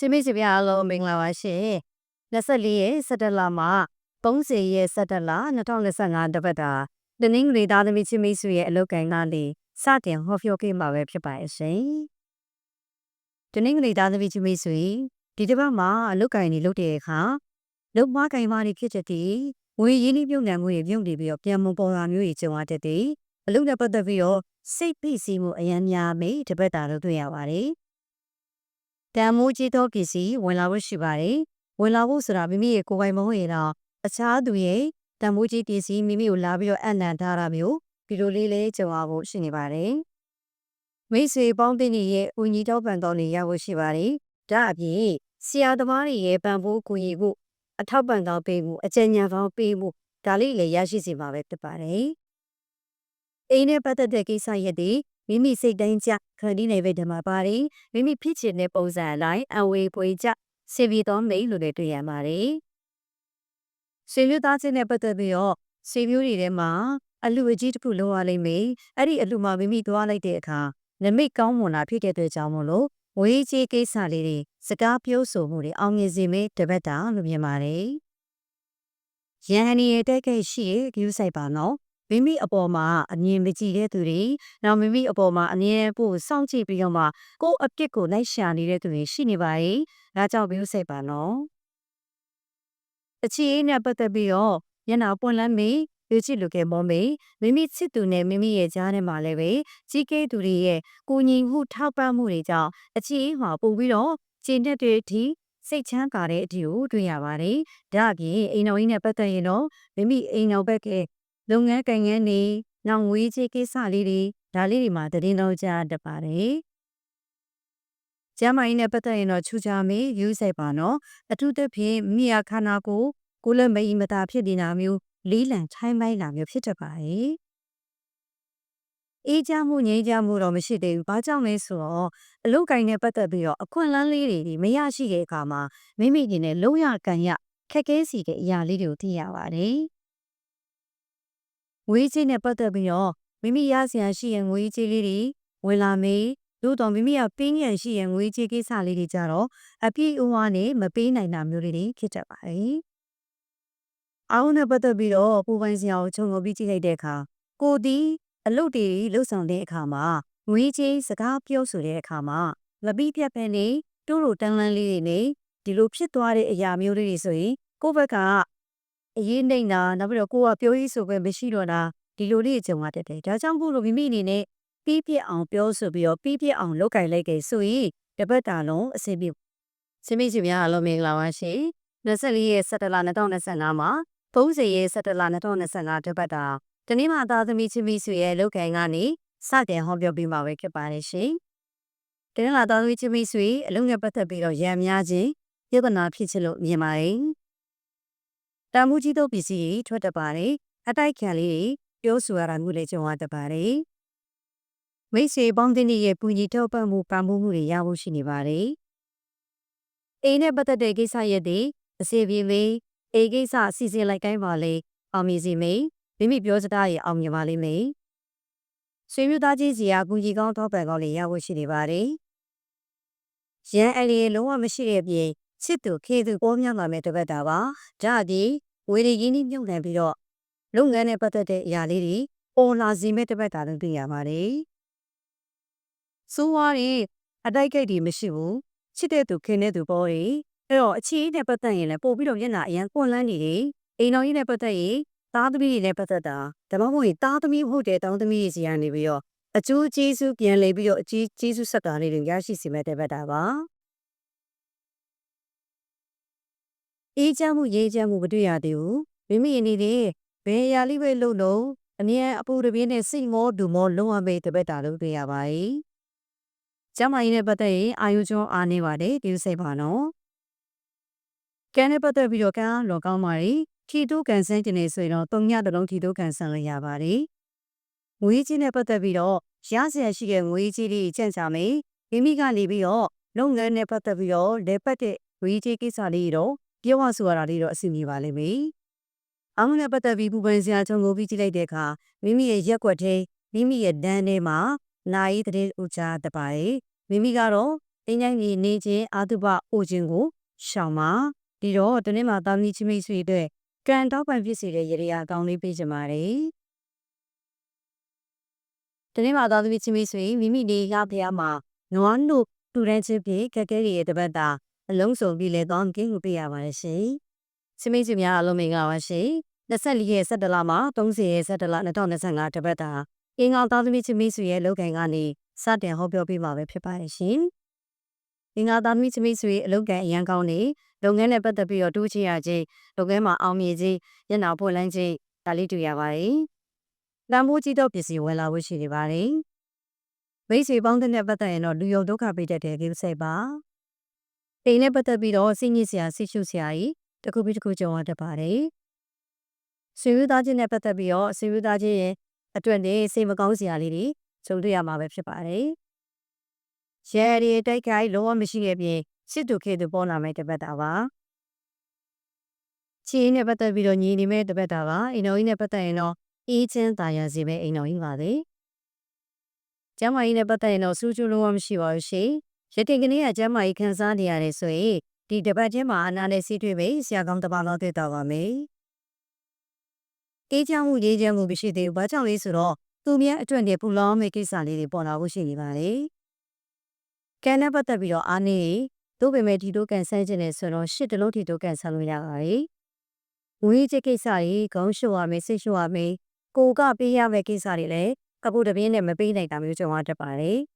ရှင်မိတ်ဆွေများအားလုံးမင်္ဂလာပါရှင်24ရက်17လမှာ30ရက်17လ2025တပတ်တာတနင်္ဂနွေသားသမီးချင်းမိတ်ဆွေရဲ့အလုပ်ကိုင်ကနေစတင်ဟောပြောခဲ့မှာပဲဖြစ်ပါရဲ့ရှင်တနင်္ဂနွေသားသမီးချင်းမိတ်ဆွေဒီတစ်ပတ်မှာအလုပ်ကိုင်နေလုပ်တဲ့အခါလုပ်မကိုင်မတွေဖြစ်တဲ့ဝေရင်းနှီးပြုံနှံမှုတွေပြုံနေပြီးတော့ပြန်မပေါ်တာမျိုးတွေကြုံရတဲ့အလုပ်နဲ့ပတ်သက်ပြီးတော့စိတ်ဖိစီးမှုအများများမေးတပတ်တာတော့တွေ့ရပါတယ် တန်မိုးကြီးသောပစ္စည်းဝင်လာဖို့ရှိပါတယ်။ဝင်လာဖို့ဆိုတာမိမိရဲ့ကိုယ်ပိုင်မဟုတ်ရင်တော့အခြားသူရဲ့တန်မိုးကြီးပစ္စည်းမိမိကိုလာပြီးတော့အနံထားတာမျိုးဒီလိုလေးလေးကြုံရဖို့ရှိနေပါတယ်။မိတ်ဆွေပေါင်းတင်ရဲ့ဦးညီတောက်ပံတော်နေရဖို့ရှိပါတယ်။ဒါအပြင်ဆရာသမားတွေရဲ့ပံပိုးကူညီမှုအထောက်ပံ့ကောင်းပေးမှုအကြံဉာဏ်ကောင်းပေးမှုဒါလေးလည်းရရှိစေမှာပဲဖြစ်ပါတယ်။အိမ်နဲ့ပတ်သက်တဲ့ကိစ္စရက်တွေ မိမိစိတ်တိုင်းကြခန္တီးနယ်ဘက်ဓမ္မပါတယ်မိမိဖြစ်ချင်တဲ့ပုံစံအတိုင်းအဝေးပွေကြစေပြီးတော့မိတ်လို့လည်းတွေ့ရပါတယ်ဆွေမျိုးသားချင်းနဲ့ပတ်သက်ပြီးတော့ဆွေမျိုးတွေထဲမှာအလူအကြီးတစ်ခုလုံးရလိမ့်မယ်အဲ့ဒီအလူမှာမိမိသွားလိုက်တဲ့အခါနမိတ်ကောင်းမွန်တာဖြစ်တဲ့အတွက်ကြောင့်မို့လို့ဝေးကြီးကိစ္စလေးတွေစကားပြောဆိုမှုတွေအောင်မြင်စေမယ့်တပတ်တာလို့မြင်ပါတယ်ရန်ဟန်ရဲ့တက်ခဲ့ရှိရဲ့ view site ပါနော် မိမိအပေါ်မှာအမြင်မကြည့်တဲ့သူတွေနောက်မိမိအပေါ်မှာအမြင်ပို့စောင့်ကြည့်ပြီးတော့မှကိုယ့်အပြစ်ကိုလိုက်ရှာနေတဲ့သူတွေရှိနေပါရဲ့ဒါကြောင့်ဘီဥစိတ်ပါနော်အချီအေးနဲ့ပတ်သက်ပြီးတော့ညနာပွင့်လန်းမေလူချစ်လူကဲမောမေမိမိချစ်သူနဲ့မိမိရဲ့ကြားထဲမှာလည်းပဲကြီးကဲသူတွေရဲ့ကိုညီမှုထောက်ပံ့မှုတွေကြောင့်အချီအေးမှာပို့ပြီးတော့ကျင်းတဲ့တွေအထိစိတ်ချမ်းသာတဲ့အထိကိုတွေ့ရပါတယ်။ဒါအပြင်အိမ်တော်ကြီးနဲ့ပတ်သက်ရင်တော့မိမိအိမ်တော်ဘက်က လုပ်ငန်းကိုင်ငန်းတွေနောက်ငွေကြေးကိစ္စလေးတွေဒါလေးတွေမှာတည်င်းတော့ကြားတတ်ပါတယ်။ကျမ်းမာရေးနဲ့ပတ်သက်ရင်တော့ချူချာမေယူဆိုင်ပါနော်။အထူးသဖြင့်မိယာခန္ဓာကိုယ်ကိုလည်းမအီမတာဖြစ်နေတာမျိုးလေးလံထိုင်းမိုင်းလာမျိုးဖြစ်တတ်ပါတယ်။အေးချမ်းမှုငြိမ်းချမ်းမှုတော့မရှိသေးဘူး။ဘာကြောင့်လဲဆိုတော့အလုတ်ကိုင်းနဲ့ပတ်သက်ပြီးတော့အခွင့်အလမ်းလေးတွေမရရှိတဲ့အခါမှာမိမိအနေနဲ့လုံးရကန်ရခက်ခဲစီတဲ့အရာလေးတွေကိုသိရပါတယ်။ ငွေကြေးနဲ့ပတ်သက်ပြီးတော့မိမိရစရာရှိရင်ငွေကြေးလေးတွေဝင်လာမေးသို့တော်မိမိကပေးရန်ရှိရင်ငွေကြေးကိစ္စလေးတွေကြတော့အပြည့်အဝနဲ့မပေးနိုင်တာမျိုးလေးတွေဖြစ်တတ်ပါတယ်။အားလုံးနဲ့ပတ်သက်ပြီးတော့ပူပိုင်စရာကိုခြုံငုံပြီးကြည့်လိုက်တဲ့အခါကိုဒီအလုပ်တွေလှုပ်ဆောင်တဲ့အခါမှာငွေကြေးစကားပြောဆိုတဲ့အခါမှာမပြီးပြတ်ပဲနေတိုးတိုတန်းလန်းလေးတွေနဲ့ဒီလိုဖြစ်သွားတဲ့အရာမျိုးလေးတွေဆိုရင်ကိုယ့်ဘက်က အရေးနှိမ့်တာနောက်ပြီးတော့ကိုကပြောရေးဆိုခွင့်မရှိတော့တာဒီလိုလေးကြုံရတတ်တယ်ဒါကြောင့်မို့လို့မိမိအနေနဲ့ပြီးပြည့်အောင်ပြောဆိုပြီးတော့ပြီးပြည့်အောင်လုပ်ကင်လိုက်ခဲ့ဆိုရင်တပတ်တာလုံးအဆင်ပြေစမိစီများအားလုံးမင်္ဂလာပါရှင်24ရက်17လ2025မှာ30ရက်17လ2025တပတ်တာဒီနေ့မှသားသမီးချင်းမိဆွေရဲ့လုပ်ကင်ကနေစတင်ဟောပြောပေးမှာပဲဖြစ်ပါတယ်ရှင်ဒီနေ့လာသားသမီးချင်းမိဆွေအလုံးနဲ့ပတ်သက်ပြီးတော့ရံများခြင်းပြဿနာဖြစ်ချင်လို့မြင်ပါတယ် တမှုကြီးသောပစ္စည်းတွေထွက်တတ်ပါတယ်အတိုက်ခံလေးတွေပြောဆိုရတာမျိုးလည်းကြုံရတတ်ပါတယ်မိတ်ဆွေပေါင်းတင်ရဲ့ပူညီထောက်ပံ့မှုပံ့ပိုးမှုတွေရဖို့ရှိနေပါတယ်အိမ်နဲ့ပတ်သက်တဲ့ကိစ္စရက်တွေအစီအပြေမေးအိမ်ကိစ္စအစီအစဉ်လိုက်တိုင်းပါလေအောင်မြင်စီမေးမိမိပြောစကားရအောင်မြင်ပါလိမ့်မယ်ဆွေမျိုးသားချင်းစီကကူညီကောင်းထောက်ပံ့ကောင်းလေးရဖို့ရှိနေပါတယ်ရန်အလီလုံးဝမရှိတဲ့ပြင် ချစ်သူခေသူပေါ်များလာမဲ့တပတ်တာပါဒါအပြင်ဝေဒီရင်းနှီးမြုပ်နှံပြီးတော့လုပ်ငန်းနဲ့ပတ်သက်တဲ့အရာလေးတွေပေါ်လာစီမဲ့တပတ်တာလို့သိရပါတယ်စိုးဝါးတွေအတိုက်ကိတ်တွေမရှိဘူးချစ်တဲ့သူခင်တဲ့သူပေါ်တွေအဲ့တော့အခြေအနေနဲ့ပတ်သက်ရင်လည်းပို့ပြီးတော့မျက်နှာအရန်ကွန်လန်းနေတယ်အိမ်တော်ကြီးနဲ့ပတ်သက်ရင်သားသမီးတွေနဲ့ပတ်သက်တာဒါမှမဟုတ်ရင်သားသမီးဟုတ်တဲ့တောင်းသမီးတွေစီကနေပြီးတော့အကျိုးကျေးဇူးပြန်လေပြီးတော့အကြီးကျေးဇူးဆက်တာလေးတွေရရှိစီမဲ့တဲ့ဘက်တာပါ အေးချမ်းမှုရေးချမ်းမှုမတွေ့ရသေးဘူးမိမိအနေနဲ့ဘယ်အရာလေးပဲလုပ်လို့အမြဲအပူတပြင်းနဲ့စိတ်မောဒူမောလုံးဝမေးတပတ်တာလို့တွေ့ရပါတယ်ကျမကြီးနဲ့ပတ်သက်ရင်အာယုကျော်အားနေပါတယ်ဒီစိတ်ပါနော်ကဲနဲ့ပတ်သက်ပြီးတော့ကံလောကောင်းပါရီထီတိုးကန်ဆန်းကျင်နေဆိုရင်တော့တုံညတလုံးထီတိုးကန်ဆန်းလို့ရပါတယ်ငွေကြီးနဲ့ပတ်သက်ပြီးတော့ရစရာရှိတဲ့ငွေကြီးတွေကြန့်ချမယ်မိမိကနေပြီးတော့လုပ်ငန်းနဲ့ပတ်သက်ပြီးတော့လေပတ်တဲ့ငွေကြီးကိစ္စလေးတော့ ပြောဝဆိုရတာလေးတော့အဆင်ပြေပါလိမ့်မယ်။အားလုံးနဲ့ပတ်သက်ပြီးပူပန်စရာချုံကိုပြီးကြည့်လိုက်တဲ့အခါမိမိရဲ့ရက်ွက်ထဲမိမိရဲ့ဒန်းထဲမှာနာယီတဲ့ဥချာတပါရဲ့မိမိကတော့အင်းကြီးနေခြင်းအာတုပအိုခြင်းကိုရှောင်ပါဒီတော့တနေ့မှာတာမီချမိတ်ဆွေအတွက်ကံတောက်ပံဖြစ်စေတဲ့ရေရာအကောင်းလေးပေးကြပါရယ်တနေ့မှာသာသမီချမိတ်ဆွေမိမိနေရဖျားမှာနွားနို့တူတန်းချင်းဖြင့်ကဲကဲရဲ့တပတ်တာ အလုံးစုံပြီးလဲတော့ကင်းကိုပေးရပါတယ်ရှင်ချမိတ်ဆွေများအလုံးမင်္ဂလာပါရှင်24ရက်17လမှာ30ရက်17လ2025တပတ်တာအင်္ဂါသားသမီးချမိတ်ဆွေရဲ့လောက်ကန်ကနေစတင်ဟောပြောပေးမှာပဲဖြစ်ပါတယ်ရှင်အင်္ဂါသားသမီးချမိတ်ဆွေအလောက်ကန်အရန်ကောင်းနေလုပ်ငန်းနဲ့ပတ်သက်ပြီးတော့တိုးချရခြင်းလုပ်ငန်းမှာအောင်မြင်ခြင်းညနာဖို့လန်းခြင်းဒါလေးတွေ့ရပါတယ်။တန်ဖိုးကြီးတော့ပစ္စည်းဝယ်လာဖို့ရှိနေပါတယ်။မိတ်ဆွေပေါင်းတဲ့ပတ်သက်ရင်တော့လူယုံဒုက္ခပေးတတ်တဲ့ကိစ္စပါ။ တိမ်နဲ့ပတ်သက်ပြီးတော့စိတ်ညစ်စရာဆိတ်ရှုစရာကြီးတခုပြီးတခုကြုံရတတ်ပါတယ်။ဆွေမျိုးသားချင်းနဲ့ပတ်သက်ပြီးတော့ဆွေမျိုးသားချင်းရဲ့အတွက်နဲ့စိတ်မကောင်းစရာလေးတွေကြုံတွေ့ရမှာပဲဖြစ်ပါတယ်။ရဲရီတိုက်ခိုက်လုံးဝမရှိတဲ့ပြင်စစ်တူခေတူပေါ်လာမဲ့တပတ်တာပါချီးနဲ့ပတ်သက်ပြီးတော့ညီနေမဲ့တပတ်တာပါအိမ်တော်ကြီးနဲ့ပတ်သက်ရင်တော့အေးချင်းတာယာစီပဲအိမ်တော်ကြီးပါလေကျမ်းမာရေးနဲ့ပတ်သက်ရင်တော့စူးကျူးလုံးဝမရှိပါဘူးရှင် ရတင်ကနေ့ကကျမ်းမာရေးခန်းစားနေရတယ်ဆိုရင်ဒီတပတ်ချင်းမှာအနာနဲ့စီးတွေ့ပြီဆရာကောင်းတစ်ပါးတော့တွေ့တော့ပါမယ်အေးချမ်းမှုရေးချမ်းမှုမရှိသေးဘူးဘာကြောင့်လဲဆိုတော့သူများအတွက်နေပူလောမဲ့ကိစ္စလေးတွေပေါ်လာဖို့ရှိနေပါလေကဲနဲ့ပတ်သက်ပြီးတော့အားနေတို့ပေမဲ့ဒီတို့ကန်ဆန်းခြင်းနဲ့ဆိုတော့ရှစ်တလုံးဒီတို့ကန်ဆန်းလို့ရပါတယ်။ငွေချစ်ကိစ္စတွေခေါင်းလျှော့ရမယ်စိတ်လျှော့ရမယ်ကိုကပေးရမယ့်ကိစ္စတွေလည်းကပုတ်တပြင်းနဲ့မပေးနိုင်တာမျိုးကြုံရတတ်ပါတယ်။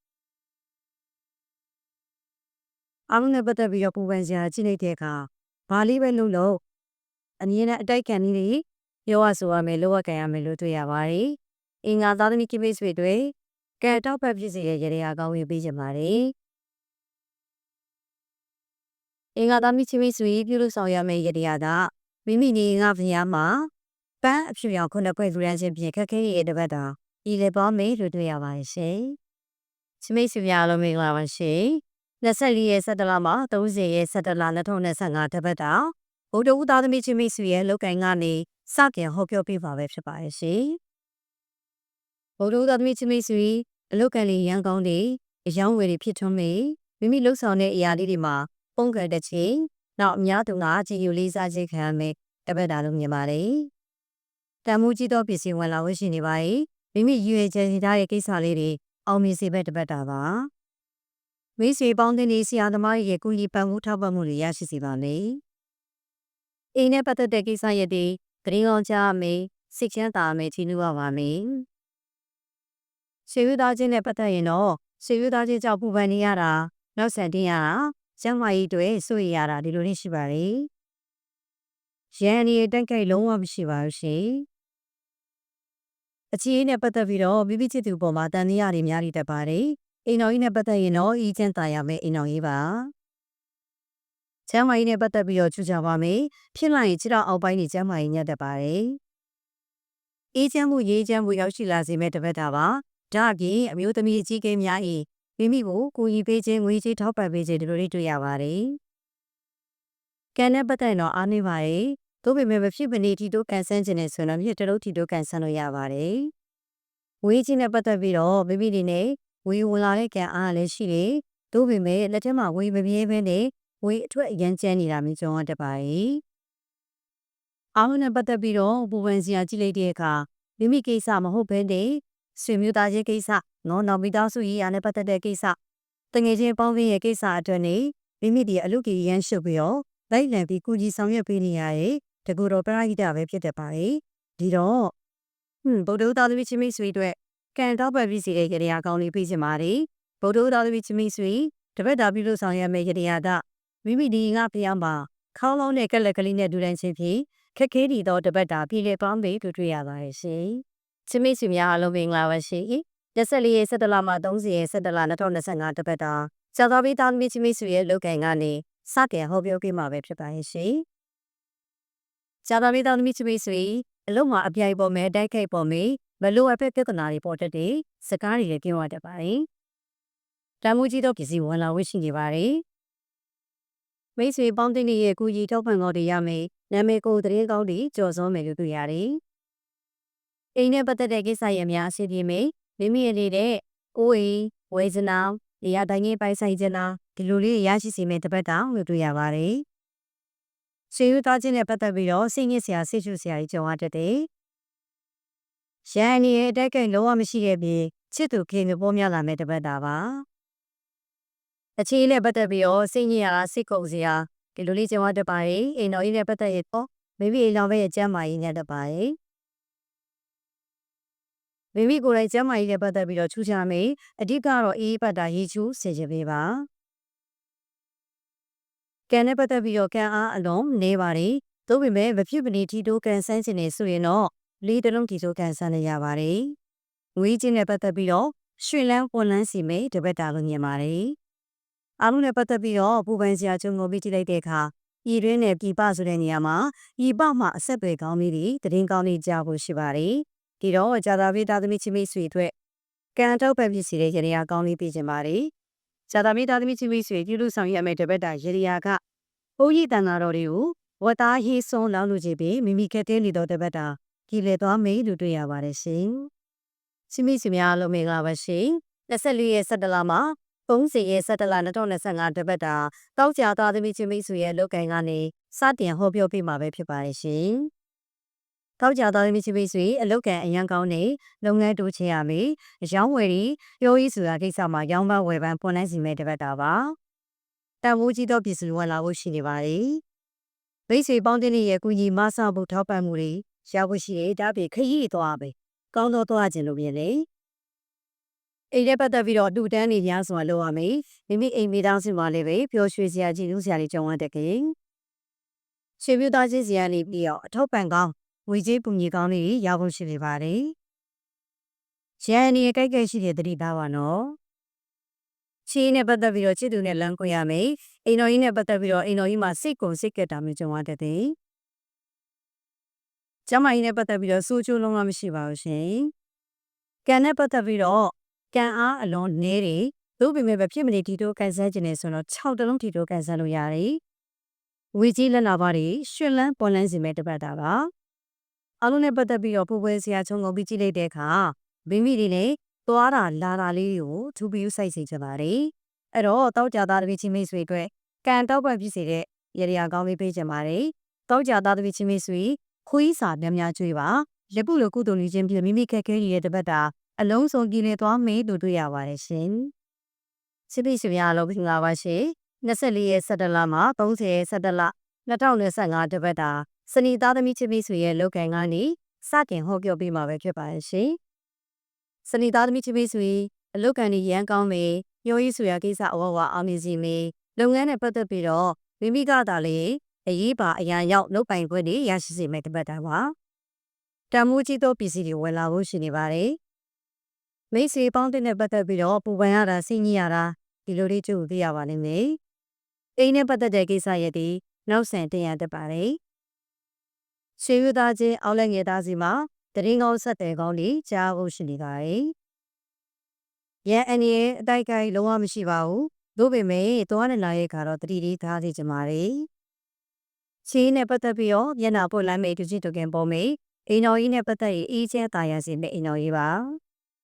အားလုံးနဲ့ပတ်သက်ပြီးတော့ပူပန်စရာကြည့်နေတဲ့အခါဘာလေးပဲလုံးလုံးအမြင်နဲ့အတိုက်ခံနည်းတွေပြောရဆိုရမယ်လောရကန်ရမယ်လို့တွေ့ရပါတယ်။အင်္ဂါသားသမီးကိမိတ်ဆွေတွေကဲတောက်ဖက်ဖြစ်စေတဲ့ရေရာကောင်းဝင်ပေးကြပါတယ်။အင်္ဂါသားမိချမိဆွေပြုလို့ဆောင်ရမယ့်ရတရားကမိမိနေငါဖျားမှာပန်းအဖြူရောင်ခုနှစ်ခွဲလူရန်ချင်းပြင်ခက်ခဲရဲ့တပတ်တာဤလေပေါ်မေလို့တွေ့ရပါတယ်ရှင်။ချမိဆွေများလုံးမင်္ဂလာပါရှင်။ 24ရက်17လမှာ30ရက်17လ2025တပတ်တာဗုဒ္ဓဦးသားသမီးချမိဆွေရဲ့လောက်ကင်ကနေစတင်ဟောပြောပေးပါပဲဖြစ်ပါရဲ့ရှင်။ဗုဒ္ဓဦးသားသမီးချမိဆွေအလုတ်ကန်လေးရန်ကောင်းတွေအယောင်းဝယ်တွေဖြစ်ထွန်းမေမိမိလှုပ်ဆောင်တဲ့အရာလေးတွေမှာပုံကတဲ့ချင်းနောက်အများသူကကြည်ယူလေးစားခြင်းခံရမယ်တပတ်တာလို့မြင်ပါတယ်။တန်မှုကြီးသောပစ္စည်းဝင်လာဝရှိနေပါ යි မိမိရွေချယ်ထားတဲ့ကိစ္စလေးတွေအောင်မြင်စေပဲတပတ်တာပါ။ မိတ်ဆွေပေါင်းတဲ့နေဆရာသမားရဲ့ကုညီပံ့ပိုးထောက်ပံ့မှုတွေရရှိစေပါမယ်။အိမ်နဲ့ပတ်သက်တဲ့ကိစ္စရပ်တွေတရင်အောင်ကြမယ်စိတ်ချမ်းသာမယ်ချီးနှူးပါပါမယ်။ဆွေယူသားချင်းနဲ့ပတ်သက်ရင်တော့ဆွေယူသားချင်းကြောင့်ပူပန်နေရတာနောက်ဆန်တင်ရတာကျမ်းမာရေးတွေစိုးရရတာဒီလိုလေးရှိပါတယ်။ရန်အနေတက်ကြိုက်လုံးဝမရှိပါဘူးရှင်။အချီးနဲ့ပတ်သက်ပြီးတော့မိမိချစ်သူပေါ်မှာတန်တရားတွေများနေတတ်ပါတယ်။ အိမ်တော်ကြီးနဲ့ပတ်သက်ရင်တော့အီးချမ်းသာရမယ်အိမ်တော်ကြီးပါ။ကျမ်းမာရေးနဲ့ပတ်သက်ပြီးတော့ချူချပါမယ်။ဖြစ်လိုက်ရင်ခြေထောက်အောက်ပိုင်းနေကျမ်းမာရေးညက်တတ်ပါတယ်။အေးချမ်းမှုရေးချမ်းမှုရောက်ရှိလာစေမဲ့တပတ်တာပါ။ဒါအပြင်အမျိုးသမီးအကြီးကဲများ၏မိမိကိုကိုကြီးပေးခြင်းငွေကြီးထောက်ပံ့ပေးခြင်းဒီလိုလေးတွေ့ရပါတယ်။ကန်နဲ့ပတ်သက်တော့အားနေပါရဲ့။သို့ပေမဲ့မဖြစ်မနေထီတိုးကန်ဆန်းခြင်းနဲ့ဆိုတော့မြစ်တလုံးထီတိုးကန်ဆန်းလို့ရပါတယ်။ငွေကြီးနဲ့ပတ်သက်ပြီးတော့မိမိတွေနဲ့ ငွေဝင်လာတဲ့ကန်အားလည်းရှိတယ်။သို့ပေမဲ့လက်ထက်မှာငွေမပြေးဘဲနဲ့ငွေအထွက်အရန်ကျန်းနေတာမျိုးကြုံရတတ်ပါရဲ့။အားလုံးနဲ့ပတ်သက်ပြီးတော့ပူပန်စရာကြည့်လိုက်တဲ့အခါမိမိကိစ္စမဟုတ်ဘဲနဲ့ဆွေမျိုးသားချင်းကိစ္စနော်နောက်မိသားစုရေးရာနဲ့ပတ်သက်တဲ့ကိစ္စတငယ်ချင်းပေါင်းပြီးရဲ့ကိစ္စအတွက်နေမိမိဒီအလုပ်ကြီးရန်ရှုပ်ပြီးတော့လိုက်လံပြီးကုကြီးဆောင်ရွက်ပေးနေရတဲ့တကူတော်ပရိဟိတပဲဖြစ်တတ်ပါတယ်ဒီတော့ဟွန်းဗုဒ္ဓသားသမီးချင်းမိတ်ဆွေအတွက် ကံတော့ပဲပြည်စီတဲ့ကြရာကောင်းလေးပြီးချင်ပါတယ်ဗုဒ္ဓသားသမီးချင်းမိတ်ဆွေတပတ်တာပြုလို့ဆောင်ရွက်မယ့်ကြရာကမိမိဒီငါဖျံပါခေါင်းလုံးနဲ့ကက်လက်ကလေးနဲ့ဒူတိုင်းချင်းဖြင့်ခက်ခဲဒီတော့တပတ်တာပြည်လေပေါင်းပြီးတွေ့ရပါတယ်ရှင်ချစ်မိတ်ဆွေများအားလုံးမင်္ဂလာပါရှင်24ရက်17လမှ30ရက်17လ2025တပတ်တာဇာတော်ဘီသားသမီးချစ်မိတ်ဆွေရဲ့လုပ်ကင်ကနေစတင်ဟောပြောပေးမှာပဲဖြစ်ပါရဲ့ရှင်ဇာတော်ဘီသားသမီးချစ်မိတ်ဆွေအလုံးမှာအပြိုင်ပေါ်မဲ့တိုက်ခိုက်ပေါ်မဲ့ မလိုအပ်တဲ့ပြဿနာတွေပေါ်တတ်တဲ့စကားတွေလည်းပြောရတတ်ပါတယ်တမ်းမှုကြီးတော့ပစ္စည်းဝင်လာဝရှိနေပါတယ်မိတ်ဆွေပေါင်းတင်ရဲ့ကူကြီးထောက်ပံ့တော်တွေရမယ်နာမည်ကိုသတင်းကောင်းတွေကြော်စုံးမယ်လို့တွေ့ရတယ်အိမ်နဲ့ပတ်သက်တဲ့ကိစ္စရများအစီအပြေမိမိရဲ့နေတဲ့ကိုယ်အိမ်ဝေဇနာနေရာတိုင်းကြီးပိုင်ဆိုင်ခြင်းလားဒီလိုလေးရရှိစီမဲ့တပတ်တောင်လို့တွေ့ရပါတယ်။ဆွေဦးသားချင်းနဲ့ပတ်သက်ပြီးတော့စိတ်ညစ်စရာစိတ်ရှုစရာကြီးကြုံရတတ်တယ်။ ရန်အနေရဲ့အတိုက်ကလုံးဝမရှိတဲ့ပြင်ချစ်သူခင်မျိုးပေါ်များလာမဲ့တပတ်တာပါ။အခြေအနေနဲ့ပတ်သက်ပြီးတော့စိတ်ညစ်ရတာစိတ်ကုန်စရာဒီလိုလေးကြုံရတတ်ပါတယ်။အိမ်တော်ကြီးနဲ့ပတ်သက်ရတော့မိမိအိမ်တော်ရဲ့ကျမ်းမာရေးနဲ့တတ်ပါတယ်။မိမိကိုယ်တိုင်ကျမ်းမာရေးနဲ့ပတ်သက်ပြီးတော့ထူးခြားမယ်အဓိကတော့အေးပတ်တာရေချူးဆင်ခြင်ပေးပါကံနဲ့ပတ်သက်ပြီးတော့ကံအားအလုံးနေပါတယ်သို့ပေမဲ့မဖြစ်မနေထီတိုးကန်ဆန်းခြင်းနေဆိုရင်တော့ လေးတလုံးထီတိုးကန်ဆန်းနေရပါတယ်ငွေချင်းနဲ့ပတ်သက်ပြီးတော့ရွှေလန်းပွန်လန်းစီမေတပတ်တာလို့မြင်ပါတယ်အားလုံးနဲ့ပတ်သက်ပြီးတော့ပူပန်စရာကြုံကိုပြီးကြည့်လိုက်တဲ့အခါဤရင်းနဲ့ပြည်ပဆိုတဲ့နေရာမှာဤပမှာအဆက်တွေကောင်းပြီးတည်င်းကောင်းလေးကြားဖို့ရှိပါတယ်ဒီတော့ဂျာတာပိသားသမီးချင်းမိတ်ဆွေအတွက်ကံတောက်ပဲဖြစ်စီတဲ့ရရကောင်းလေးပြခြင်းပါတယ်ဂျာတာမိသားသမီးချင်းမိတ်ဆွေပြုလို့ဆောင်ရွက်အမဲ့တပတ်တာရရကဘုန်းကြီးတန်ဃာတော်တွေကိုဝတ်သားဟေးဆုံးလောင်းလို့ကြည့်ပြီးမိမိခက်တဲ့နေတော်တပတ်တာ ကြည်လေသွားမေးလို့တွေ့ရပါတယ်ရှင်ချင်းမိတ်ဆွေများလုံးမင်္ဂလာပါရှင်24ရက်17လမှာ30ရက်17လ2025တပတ်တာတောက်ကြသားသမီးချင်းမိတ်ဆွေရဲ့လောက်ကင်ကနေစတင်ဟောပြောပြမှာပဲဖြစ်ပါတယ်ရှင်တောက်ကြသားသမီးချင်းမိတ်ဆွေအလုတ်ကန်အရန်ကောင်းနေလုပ်ငန်းတိုးချင်ရမယ်။ရောင်းဝယ်ပြီးပြောရေးဆိုတာကိစ္စမှာရောင်းပန်းဝယ်ပန်းပွန်နိုင်စီမဲ့တပတ်တာပါ။တန်ဖိုးကြီးသောပစ္စည်းဝင်လာဖို့ရှိနေပါတယ်။မိတ်ဆွေပေါင်းတင်ရဲ့ကုညီမဆဖို့ထောက်ပံ့မှုတွေ ရဖို့ရှိတယ်ဒါပေခရီးသွားပဲ။ကောင်းတော့သွားခြင်းလို့ပြင်လေ။အိမ်ထဲပတ်သက်ပြီးတော့တူတန်းနေရစွာလုပ်ရမယ်။မိမိအိမ်မိသားစုမှာလည်းပဲပျော်ရွှင်စရာကြည့်လို့စရာတွေကြုံရတဲ့ခင်။ရှင်ပြသားချင်းစီကနေပြီးတော့အထောက်ပံ့ကောင်းငွေကြေးပူညီကောင်းလေးရဖို့ရှိနေပါတယ်။ရန်အနေကြိုက်ကြိုက်ရှိတဲ့တတိသားပါနော်။ချီးနဲ့ပတ်သက်ပြီးတော့ချစ်သူနဲ့လမ်းခွဲရမယ်။အိမ်တော်ကြီးနဲ့ပတ်သက်ပြီးတော့အိမ်တော်ကြီးမှာစိတ်ကုန်စိတ်ကက်တာမျိုးကြုံရတတ်တယ်။ ကျမကြီးနဲ့ပတ်သက်ပြီးတော့စိုးချိုးလုံးဝမရှိပါဘူးရှင်။ကံနဲ့ပတ်သက်ပြီးတော့ကံအားအလွန်နည်းတယ်။သို့ပေမဲ့ပဲဖြစ်မနေတီတိုကန်ဆန်းခြင်းနဲ့ဆိုတော့6တလုံးတီတိုကန်ဆန်းလို့ရတယ်။ဝေကြီးလက်လာပါတွေရွှင်လန်းပေါ်လန်းစီမဲ့တပတ်တာပါ။အားလုံးနဲ့ပတ်သက်ပြီးတော့ပူပွဲဆရာချုံကုန်ပြီးကြည့်လိုက်တဲ့အခါမိမိတွေလည်းသွားတာလာတာလေးကိုထူပြီးစိုက်စီချပါတယ်။အဲ့တော့တောက်ကြသားတပည့်ချင်းမိတ်ဆွေအတွက်ကံတောက်ပတ်ဖြစ်စေတဲ့ရရကောင်းလေးပေးကြပါတယ်။တောက်ကြသားတပည့်ချင်းမိတ်ဆွေ ခွေးစာများများကျွေးပါလက်ပုလိုကုသိုလ်လေးချင်းပြမိမိခက်ခဲနေတဲ့တပတ်တာအလုံးစုံကြည်လည်သွားမေးလို့တွေ့ရပါတယ်ရှင်။စစ်ပိဆွေများလုံးခင်လာပါရှင်။24ရက်17လမှာ30ရက်17လ2025တပတ်တာစနီသားသမီးချစ်မိဆွေရဲ့လောက်ကန်ကနေစတင်ဟောပြောပေးမှာပဲဖြစ်ပါရဲ့ရှင်။စနီသားသမီးချစ်မိဆွေအလောက်ကန်ကြီးရန်ကောင်းမေညိုရေးဆွေရကိစ္စအဝဝအောင်မြင်စီမေလုပ်ငန်းနဲ့ပတ်သက်ပြီးတော့မိမိကသာလေ အရေးပါအရာရောက်လုပ်ပိုင်ခွင့်တွေရရှိစေမယ့်တပတ်တာပါ။တမူးကြီးသောပစ္စည်းတွေဝယ်လာဖို့ရှိနေပါတယ်။မိတ်ဆွေပေါင်းတဲ့နဲ့ပတ်သက်ပြီးတော့ပူပန်ရတာစိတ်ညစ်ရတာဒီလိုလေးကြို့သိရပါလိမ့်မယ်။အိမ်နဲ့ပတ်သက်တဲ့ကိစ္စရဲ့ဒီနောက်ဆန်တင်ရတတ်ပါတယ်။ရှေးရသားချင်းအောက်လက်ငယ်သားစီမှာတရင်ကောင်းဆက်တယ်ကောင်းလေးကြားဖို့ရှိနေပါတယ်။ရန်အန်ရဲ့အတိုက်ကိုက်လုံးဝမရှိပါဘူး။သို့ပေမဲ့သွားနေလာရဲ့ခါတော့တတိလေးသားစီကြမှာလေ။ ရှေးနဲ့ပတ်သက်ပြီးတော့မျက်နှာပွင့်လမ်းမေတူချစ်တူကင်ပေါ်မေအိမ်တော်ကြီးနဲ့ပတ်သက်ရင်အေးချမ်းတာယာစီနဲ့အိမ်တော်ကြီးပါ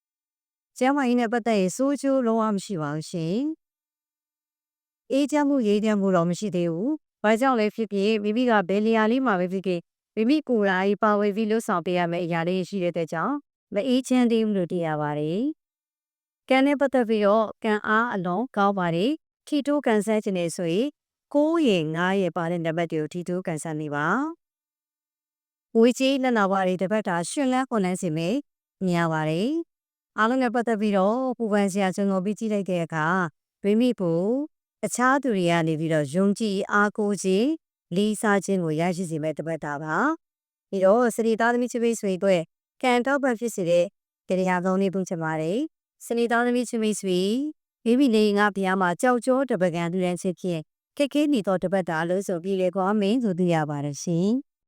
။ကျမ်းမာရေးနဲ့ပတ်သက်ရင်စိုးကျိုးလုံးဝမရှိပါဘူးရှင်။အေးချမ်းမှုရေးချမ်းမှုတော့မရှိသေးဘူး။ဘာကြောင့်လဲဖြစ်ဖြစ်မိမိကဘယ်နေရာလေးမှာပဲဖြစ်ဖြစ်မိမိကိုယ်တိုင်ပါဝင်ပြီးလှုပ်ဆောင်ပေးရမယ့်အရာလေးရှိတဲ့တဲ့ကြောင့်မအေးချမ်းသေးဘူးလို့သိရပါတယ်။ကံနဲ့ပတ်သက်ပြီးတော့ကံအားအလုံးကောင်းပါတယ်။ထီတိုးကန်ဆန်းခြင်းနေဆိုရင် 9ရေ9ရေပါတဲ့နံပါတ်တွေကိုထီတိုးကန်ဆန်းနေပါ။ဝေကြီးလက်နာပါတွေတပတ်တာရှင်လန်းခွန်လန်းစီမေမြင်ရပါတယ်။အားလုံးနဲ့ပတ်သက်ပြီးတော့ပူပန်စရာကျွန်တော်ပြီးကြည့်လိုက်တဲ့အခါမိမိကိုအခြားသူတွေကနေပြီးတော့ယုံကြည်အားကိုးခြင်းလေးစားခြင်းကိုရရှိစေမဲ့တပတ်တာပါ။ပြီးတော့စနေသားသမီးချစ်မိတ်ဆွေတို့ကန်တော့ပတ်ဖြစ်စေတဲ့တရားကောင်းလေးပုံချင်ပါတယ်။စနေသားသမီးချစ်မိတ်ဆွေမိမိနေငါဘုရားမှာကြောက်ကြောတပကံသူရန်ချစ်ဖြင့် ခက်ခဲနေသောတပတ်တာလို့ဆိုပြီးလေကွာမင်းဆိုသိရပါတယ်ရှင်။